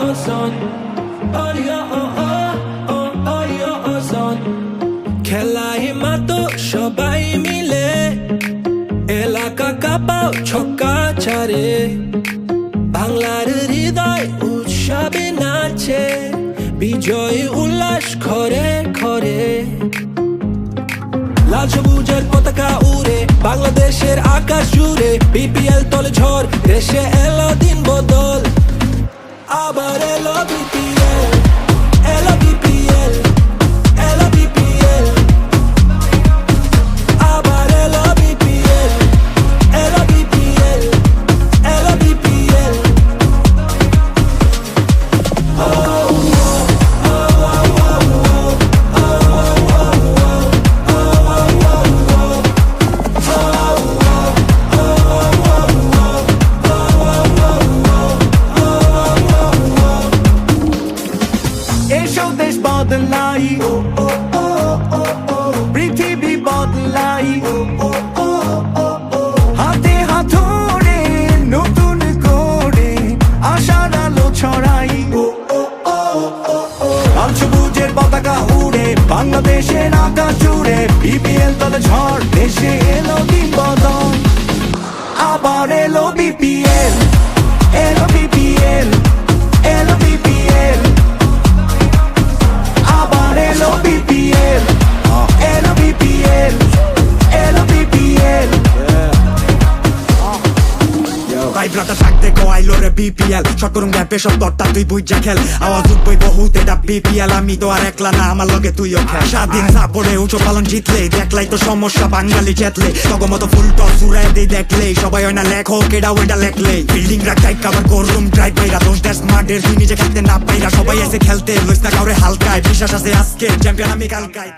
son. Oh oh oh son. খেলায় মাতো সবাই মিলে এলাকা কাপাও ছক্কা ছাড়ে বাংলার হৃদয় উৎসবে নাচে বিজয় উল্লাস খরে খরে লাল সবুজের পতাকা উড়ে বাংলাদেশের আকাশ জুড়ে বিপিএল তলে ঝড়, দেশে এলো আবার এলো বিপিএল এসো দেশ বদলাই। পৃথিবী বদলাই। হাতে হাত ধরে নতুন করে আশার আলো ছড়াই। লাল সবুজের পতাকা উড়ে বাংলাদেশের আকাশ জুড়ে। বিপিএল তলে ঝড়, দেশে এলো দিন আবার এলো বিপিএল এলো বিপিএল ভাইব্রাটা থাকতে কোয়াইলো রে বিপিএল করুন গ্যাপে সব দরটা তুই বুঝা খেল আওয়াজ উঠবই বহুত এটা বিপিএল আমি তো আর একলা না আমার লগে তুইও খেল স্বাধীন সাপড়ে উঁচু পালন জিতলে দেখলাই তো সমস্যা বাঙালি চেতলে তগো মতো ফুল টস উড়াই দিয়ে দেখলে সবাই হয় না লেখক এটা ওইটা লেখলে বিল্ডিং রাখ টাইপ কাবার করুম ড্রাইভ পাইরা দোষ দেশ স্মার্টের তুই নিজে খেলতে না পাইরা সবাই এসে খেলতে লইস না কাউরে হালকায় বিশ্বাস আছে আজকে চ্যাম্পিয়ন আমি কালকায়